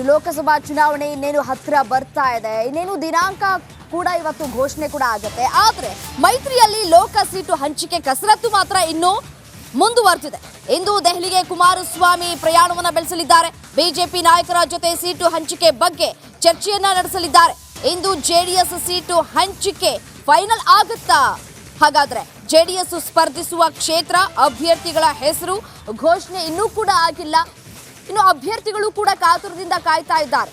ಲೋಕಸಭಾ ಚುನಾವಣೆ ಇನ್ನೇನು ಹತ್ತಿರ ಬರ್ತಾ ಇದೆ, ಇನ್ನೇನು ದಿನಾಂಕ ಕೂಡ ಇವತ್ತು ಘೋಷಣೆ ಕೂಡ ಆಗುತ್ತೆ. ಆದ್ರೆ ಮೈತ್ರಿಯಲ್ಲಿ ಲೋಕ ಸೀಟು ಹಂಚಿಕೆ ಕಸರತ್ತು ಮಾತ್ರ ಇನ್ನೂ ಮುಂದುವರೆದಿದೆ ಇಂದು ದೆಹಲಿಗೆ ಕುಮಾರಸ್ವಾಮಿ ಪ್ರಯಾಣವನ್ನ ಬೆಳೆಸಲಿದ್ದಾರೆ. ಬಿಜೆಪಿ ನಾಯಕರ ಜೊತೆ ಸೀಟು ಹಂಚಿಕೆ ಬಗ್ಗೆ ಚರ್ಚೆಯನ್ನ ನಡೆಸಲಿದ್ದಾರೆ. ಇಂದು ಜೆಡಿಎಸ್ ಸೀಟು ಹಂಚಿಕೆ ಫೈನಲ್ ಆಗುತ್ತಾ? ಹಾಗಾದ್ರೆ ಜೆಡಿಎಸ್ ಸ್ಪರ್ಧಿಸುವ ಕ್ಷೇತ್ರ ಅಭ್ಯರ್ಥಿಗಳ ಹೆಸರು ಘೋಷಣೆ ಇನ್ನೂ ಕೂಡ ಆಗಿಲ್ಲ. ಇನ್ನು ಅಭ್ಯರ್ಥಿಗಳು ಕೂಡ ಕಾತುರದಿಂದ ಕಾಯ್ತಾ ಇದ್ದಾರೆ.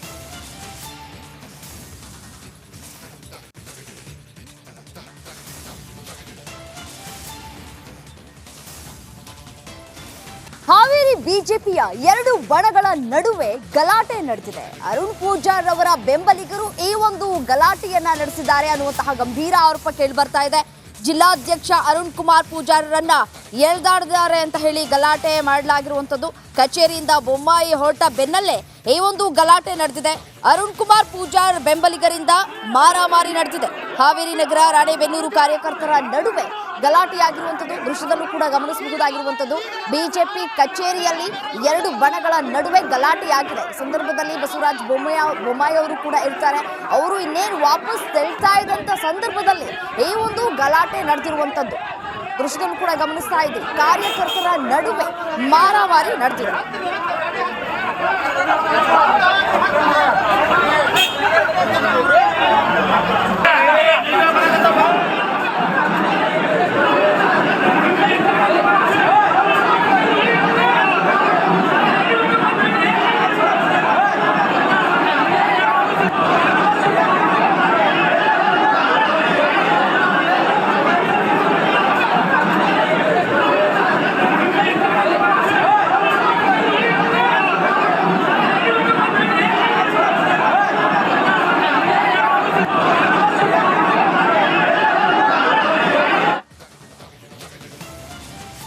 ಹಾವೇರಿ ಬಿಜೆಪಿಯ ಎರಡು ಬಣಗಳ ನಡುವೆ ಗಲಾಟೆ ನಡೆದಿದೆ. ಅರುಣ್ ಪೂಜಾರ್ ಅವರ ಬೆಂಬಲಿಗರು ಈ ಒಂದು ಗಲಾಟೆಯನ್ನ ನಡೆಸಿದ್ದಾರೆ ಅನ್ನುವಂತಹ ಗಂಭೀರ ಆರೋಪ ಕೇಳಿ ಬರ್ತಾ ಇದೆ. ಜಿಲ್ಲಾಧ್ಯಕ್ಷ ಅರುಣ್ ಕುಮಾರ್ ಪೂಜಾರರನ್ನ ಎಳ್ದಾಡಿದ್ದಾರೆ ಅಂತ ಹೇಳಿ ಗಲಾಟೆ ಮಾಡಲಾಗಿರುವಂಥದ್ದು. ಕಚೇರಿಯಿಂದ ಬೊಮ್ಮಾಯಿ ಹೊರಟ ಬೆನ್ನಲ್ಲೇ ಈ ಒಂದು ಗಲಾಟೆ ನಡೆದಿದೆ. ಅರುಣ್ ಕುಮಾರ್ ಪೂಜಾರ್ ಬೆಂಬಲಿಗರಿಂದ ಮಾರಾಮಾರಿ ನಡೆದಿದೆ. ಹಾವೇರಿ ನಗರ, ರಾಣೆಬೆನ್ನೂರು ಕಾರ್ಯಕರ್ತರ ನಡುವೆ ಗಲಾಟೆಯಾಗಿರುವಂಥದ್ದು. ದೃಶ್ಯದಲ್ಲೂ ಕೂಡ ಗಮನಿಸಬಹುದಾಗಿರುವಂಥದ್ದು. ಬಿಜೆಪಿ ಕಚೇರಿಯಲ್ಲಿ ಎರಡು ಬಣಗಳ ನಡುವೆ ಗಲಾಟೆಯಾಗಿದೆ. ಸಂದರ್ಭದಲ್ಲಿ ಬಸವರಾಜ ಬೊಮ್ಮಾಯಿ ಬೊಮ್ಮಾಯಿ ಅವರು ಕೂಡ ಇರ್ತಾರೆ. ಅವರು ಇನ್ನೇನು ವಾಪಸ್ ತೆಳ್ತಾ ಇದ್ದಂಥ ಸಂದರ್ಭದಲ್ಲಿ ಈ ಒಂದು ಗಲಾಟೆ ನಡೆದಿರುವಂಥದ್ದು ದೃಶ್ಯದಲ್ಲಿ ಕೂಡ ಗಮನಿಸ್ತಾ ಇದ್ದೀವಿ. ಕಾರ್ಯಕರ್ತರ ನಡುವೆ ಮಾರಾಮಾರಿ ನಡೆದಿದೆ.